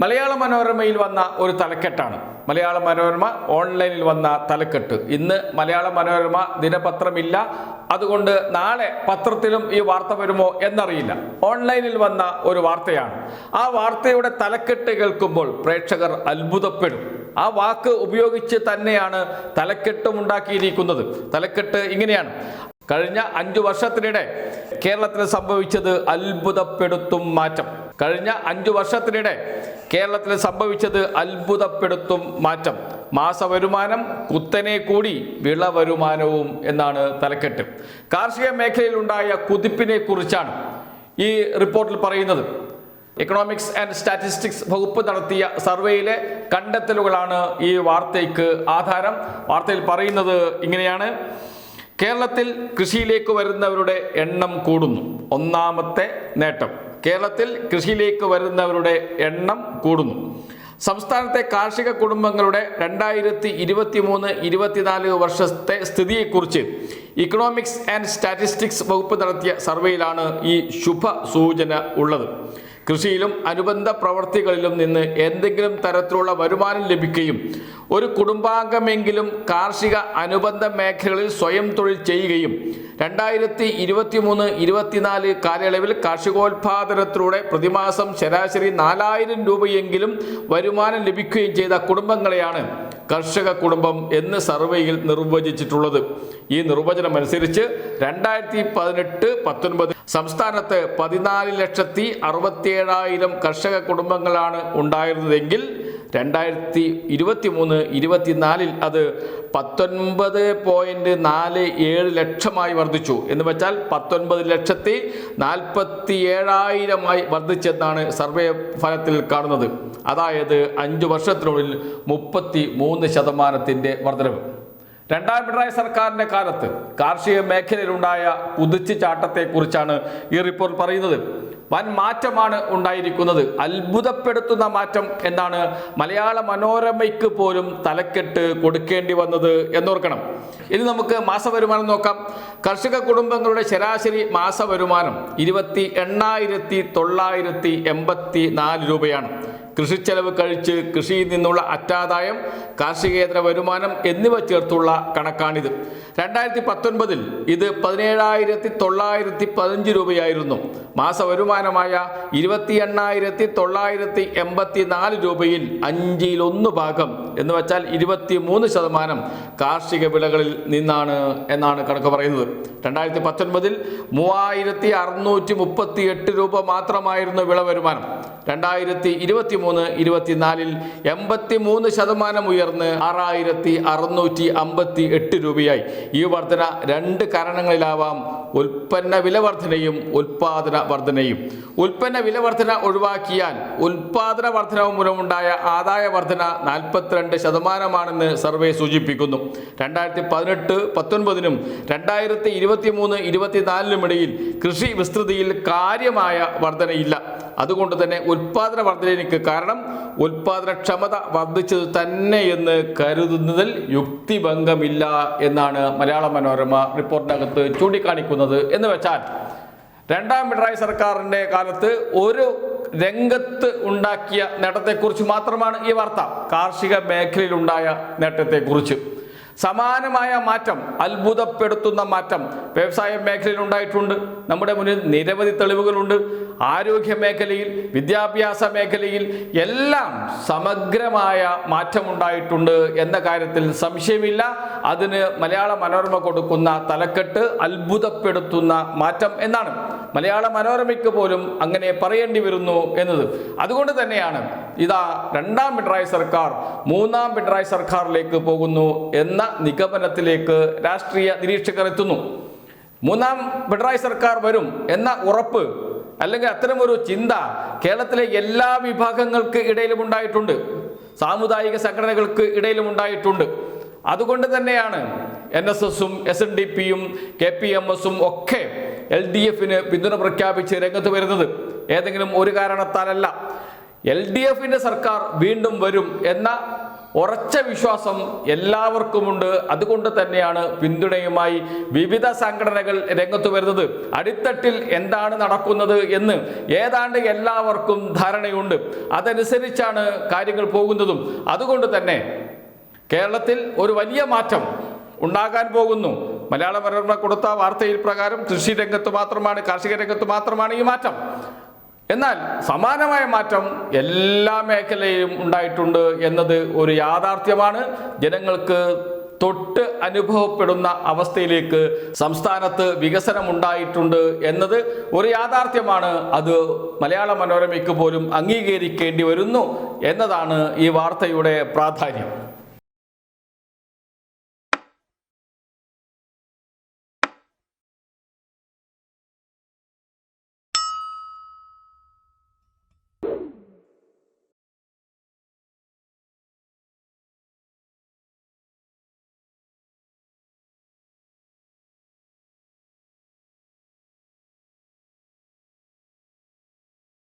മലയാള മനോരമയിൽ വന്ന ഒരു തലക്കെട്ടാണ്. മലയാള മനോരമ ഓൺലൈനിൽ വന്ന തലക്കെട്ട്. ഇന്ന് മലയാള മനോരമ ദിനപത്രമില്ല. അതുകൊണ്ട് നാളെ പത്രത്തിലും ഈ വാർത്ത വരുമോ എന്നറിയില്ല. ഓൺലൈനിൽ വന്ന ഒരു വാർത്തയാണ്. ആ വാർത്തയുടെ തലക്കെട്ട് കേൾക്കുമ്പോൾ പ്രേക്ഷകർ അത്ഭുതപ്പെടും. ആ വാക്ക് ഉപയോഗിച്ച് തന്നെയാണ് തലക്കെട്ടും ഉണ്ടാക്കിയിരിക്കുന്നത്. തലക്കെട്ട് ഇങ്ങനെയാണ്. കഴിഞ്ഞ അഞ്ചു വർഷത്തിനിടെ കേരളത്തിൽ സംഭവിച്ചത് അത്ഭുതപ്പെടുത്തും മാറ്റം. കഴിഞ്ഞ അഞ്ചു വർഷത്തിനിടെ കേരളത്തിൽ സംഭവിച്ചത് അത്ഭുതപ്പെടുത്തും മാറ്റം. മാസവരുമാനം കുത്തനെ കൂടി വിള വരുമാനവും എന്നാണ് തലക്കെട്ട്. കാർഷിക മേഖലയിലുണ്ടായ കുതിപ്പിനെ കുറിച്ചാണ് ഈ റിപ്പോർട്ടിൽ പറയുന്നത്. എക്കണോമിക്സ് ആൻഡ് സ്റ്റാറ്റിസ്റ്റിക്സ് വകുപ്പ് നടത്തിയ സർവേയിലെ കണ്ടെത്തലുകളാണ് ഈ വാർത്തയ്ക്ക് ആധാരം. വാർത്തയിൽ പറയുന്നത് ഇങ്ങനെയാണ്. കേരളത്തിൽ കൃഷിയിലേക്ക് വരുന്നവരുടെ എണ്ണം കൂടുന്നു. ഒന്നാമത്തെ നേട്ടം. കേരളത്തിൽ കൃഷിയിലേക്ക് വരുന്നവരുടെ എണ്ണം കൂടുന്നു. സംസ്ഥാനത്തെ കാർഷിക കുടുംബങ്ങളുടെ രണ്ടായിരത്തി ഇരുപത്തി മൂന്ന് ഇരുപത്തിനാല് വർഷത്തെ സ്ഥിതിയെക്കുറിച്ച് ഇക്കണോമിക്സ് ആൻഡ് സ്റ്റാറ്റിസ്റ്റിക്സ് വകുപ്പ് നടത്തിയ സർവേയിലാണ് ഈ ശുഭ സൂചന ഉള്ളത്. കൃഷിയിലും അനുബന്ധ പ്രവർത്തികളിലും നിന്ന് എന്തെങ്കിലും തരത്തിലുള്ള വരുമാനം ലഭിക്കുകയും ഒരു കുടുംബാംഗമെങ്കിലും കാർഷിക അനുബന്ധ മേഖലകളിൽ സ്വയം തൊഴിൽ ചെയ്യുകയും രണ്ടായിരത്തി ഇരുപത്തി മൂന്ന് ഇരുപത്തിനാല് കാലയളവിൽ കാർഷികോത്പാദനത്തിലൂടെ പ്രതിമാസം ശരാശരി നാലായിരം രൂപയെങ്കിലും വരുമാനം ലഭിക്കുകയും ചെയ്ത കുടുംബങ്ങളെയാണ് കർഷക കുടുംബം എന്ന് സർവേയിൽ നിർവചിച്ചിട്ടുള്ളത്. ഈ നിർവചനം അനുസരിച്ച് രണ്ടായിരത്തി പതിനെട്ട് പത്തൊൻപത് സംസ്ഥാനത്ത് പതിനാല് ലക്ഷത്തി അറുപത്തിയേഴായിരം കർഷക കുടുംബങ്ങളാണ് ഉണ്ടായിരുന്നതെങ്കിൽ രണ്ടായിരത്തി ഇരുപത്തി മൂന്ന് ഇരുപത്തിനാലിൽ അത് പത്തൊൻപത് പോയിന്റ് നാല് ഏഴ് ലക്ഷമായി വർദ്ധിച്ചു. എന്ന് വെച്ചാൽ പത്തൊൻപത് ലക്ഷത്തി നാൽപ്പത്തി ഏഴായിരമായി വർദ്ധിച്ചെന്നാണ് സർവേ ഫലത്തിൽ കാണുന്നത്. അതായത് അഞ്ചു വർഷത്തിനുള്ളിൽ മുപ്പത്തി മൂന്ന് ശതമാനത്തിന്റെ വർധനവ്. രണ്ടാം പിണറായി സർക്കാരിന്റെ കാലത്ത് കാർഷിക മേഖലയിലുണ്ടായ കുതിച്ചു ചാട്ടത്തെക്കുറിച്ചാണ് ഈ റിപ്പോർട്ട് പറയുന്നത്. വൻ മാറ്റമാണ് ഉണ്ടായിരിക്കുന്നത്. അത്ഭുതപ്പെടുത്തുന്ന മാറ്റം എന്നാണ് മലയാള മനോരമയ്ക്ക് പോലും തലക്കെട്ട് കൊടുക്കേണ്ടി വന്നത് എന്നോർക്കണം. ഇനി നമുക്ക് മാസവരുമാനം നോക്കാം. കർഷക കുടുംബങ്ങളുടെ ശരാശരി മാസവരുമാനം ഇരുപത്തി എണ്ണായിരത്തി തൊള്ളായിരത്തി എൺപത്തി നാല് രൂപയാണ്. കൃഷിച്ചെലവ് കഴിച്ച് കൃഷിയിൽ നിന്നുള്ള അറ്റാദായം കാർഷികേതര വരുമാനം എന്നിവ ചേർത്തുള്ള കണക്കാണിത്. രണ്ടായിരത്തി പത്തൊൻപതിൽ ഇത് പതിനേഴായിരത്തി തൊള്ളായിരത്തി പതിനഞ്ച് രൂപയായിരുന്നു. മാസവരുമാനമായ ഇരുപത്തി എണ്ണായിരത്തി തൊള്ളായിരത്തി എൺപത്തി നാല് രൂപയിൽ അഞ്ചിലൊന്ന് ഭാഗം എന്ന് വെച്ചാൽ ഇരുപത്തി മൂന്ന് ശതമാനം കാർഷിക വിളകളിൽ നിന്നാണ് എന്നാണ് കണക്ക് പറയുന്നത്. രണ്ടായിരത്തി പത്തൊൻപതിൽ മൂവായിരത്തി അറുന്നൂറ്റി മുപ്പത്തി എട്ട് രൂപ മാത്രമായിരുന്നു വിള വരുമാനം രണ്ടായിരത്തി ഇരുപത്തി മൂന്ന് ഇരുപത്തിനാലിൽ എൺപത്തി മൂന്ന് ശതമാനം ഉയർന്ന് ആറായിരത്തി അറുന്നൂറ്റി അമ്പത്തി എട്ട് രൂപയായി. ഈ വർധന രണ്ട് കാരണങ്ങളിലാവാം. ഉൽപ്പന്ന വില വർധനയും ഉൽപാദന വർധനയും. ഉൽപ്പന്ന വില വർധന ഒഴിവാക്കിയാൽ ഉൽപാദന വർധന മൂലമുണ്ടായ ആദായ വർധന നാൽപ്പത്തിരണ്ട് ശതമാനമാണെന്ന് സർവേ സൂചിപ്പിക്കുന്നു. രണ്ടായിരത്തി പതിനെട്ട് പത്തൊൻപതിനും രണ്ടായിരത്തി ഇരുപത്തി മൂന്ന് ഇരുപത്തിനാലിനുമിടയിൽ കൃഷി വിസ്തൃതിയിൽ കാര്യമായ വർധനയില്ല. അതുകൊണ്ട് തന്നെ ഉൽപാദന വർദ്ധനയ്ക്ക് കാരണം ഉൽപാദനക്ഷമത വർദ്ധിച്ചത് തന്നെ എന്ന് കരുതുന്നതിൽ യുക്തിഭംഗമില്ല എന്നാണ് മലയാള മനോരമ റിപ്പോർട്ടിനകത്ത് ചൂണ്ടിക്കാണിക്കുന്നത് എന്ന് വെച്ചാൽ രണ്ടാം പിണറായി സർക്കാരിന്റെ കാലത്ത് ഒരു രംഗത്ത് ഉണ്ടാക്കിയ നേട്ടത്തെക്കുറിച്ച് മാത്രമാണ് ഈ വാർത്ത. കാർഷിക മേഖലയിലുണ്ടായ നേട്ടത്തെക്കുറിച്ച്. സമാനമായ മാറ്റം അത്ഭുതപ്പെടുത്തുന്ന മാറ്റം വ്യവസായ മേഖലയിൽ ഉണ്ടായിട്ടുണ്ട്. നമ്മുടെ മുന്നിൽ നിരവധി തെളിവുകളുണ്ട്. ആരോഗ്യ മേഖലയിൽ വിദ്യാഭ്യാസ മേഖലയിൽ എല്ലാം സമഗ്രമായ മാറ്റമുണ്ടായിട്ടുണ്ട് എന്ന കാര്യത്തിൽ സംശയമില്ല. അതിന് മലയാള മനോരമ കൊടുക്കുന്ന തലക്കെട്ട് അത്ഭുതപ്പെടുത്തുന്ന മാറ്റം എന്നാണ്. മലയാള മനോരമയ്ക്ക് പോലും അങ്ങനെ പറയേണ്ടി വരുന്നു എന്നത്. അതുകൊണ്ട് തന്നെയാണ് ഇതാ രണ്ടാം പിണറായി സർക്കാർ മൂന്നാം പിണറായി സർക്കാരിലേക്ക് പോകുന്നു എന്ന നിഗമനത്തിലേക്ക് രാഷ്ട്രീയ നിരീക്ഷകർ എത്തുന്നു. മൂന്നാം പിണറായി സർക്കാർ വരും എന്ന ഉറപ്പ് അല്ലെങ്കിൽ അത്തരമൊരു ചിന്ത കേരളത്തിലെ എല്ലാ വിഭാഗങ്ങൾക്ക് ഇടയിലും ഉണ്ടായിട്ടുണ്ട്. സാമുദായിക സംഘടനകൾക്ക് ഇടയിലും ഉണ്ടായിട്ടുണ്ട്. അതുകൊണ്ട് തന്നെയാണ് എൻ എസ് എസും എസ് എൻ ഡി പിയും കെ പി എം എസും ഒക്കെ എൽ ഡി എഫിന് പിന്തുണ പ്രഖ്യാപിച്ച് രംഗത്ത് വരുന്നത് ഏതെങ്കിലും ഒരു കാരണത്താലല്ല. എൽ ഡി എഫിന്റെ സർക്കാർ വീണ്ടും വരും എന്ന ഉറച്ച വിശ്വാസം എല്ലാവർക്കുമുണ്ട്. അതുകൊണ്ട് തന്നെയാണ് പിന്തുണയുമായി വിവിധ സംഘടനകൾ രംഗത്ത് വരുന്നത്. അടിത്തട്ടിൽ എന്താണ് നടക്കുന്നത് എന്ന് ഏതാണ്ട് എല്ലാവർക്കും ധാരണയുണ്ട്. അതനുസരിച്ചാണ് കാര്യങ്ങൾ പോകുന്നതും. അതുകൊണ്ട് തന്നെ കേരളത്തിൽ ഒരു വലിയ മാറ്റം ഉണ്ടാകാൻ പോകുന്നു. മലയാള മനോരമ കൊടുത്ത വാർത്തയിൽ പ്രകാരം കൃഷി രംഗത്ത് മാത്രമാണ് കാർഷിക രംഗത്ത് മാത്രമാണ് ഈ മാറ്റം. എന്നാൽ സമാനമായ മാറ്റം എല്ലാ മേഖലയിലും ഉണ്ടായിട്ടുണ്ട് എന്നത് ഒരു യാഥാർത്ഥ്യമാണ്. ജനങ്ങൾക്ക് തൊട്ട് അനുഭവപ്പെടുന്ന അവസ്ഥയിലേക്ക് സംസ്ഥാനത്ത് വികസനം ഉണ്ടായിട്ടുണ്ട് എന്നത് ഒരു യാഥാർത്ഥ്യമാണ്. അത് മലയാള മനോരമയ്ക്ക് പോലും അംഗീകരിക്കേണ്ടി വരുന്നു എന്നതാണ് ഈ വാർത്തയുടെ പ്രാധാന്യം.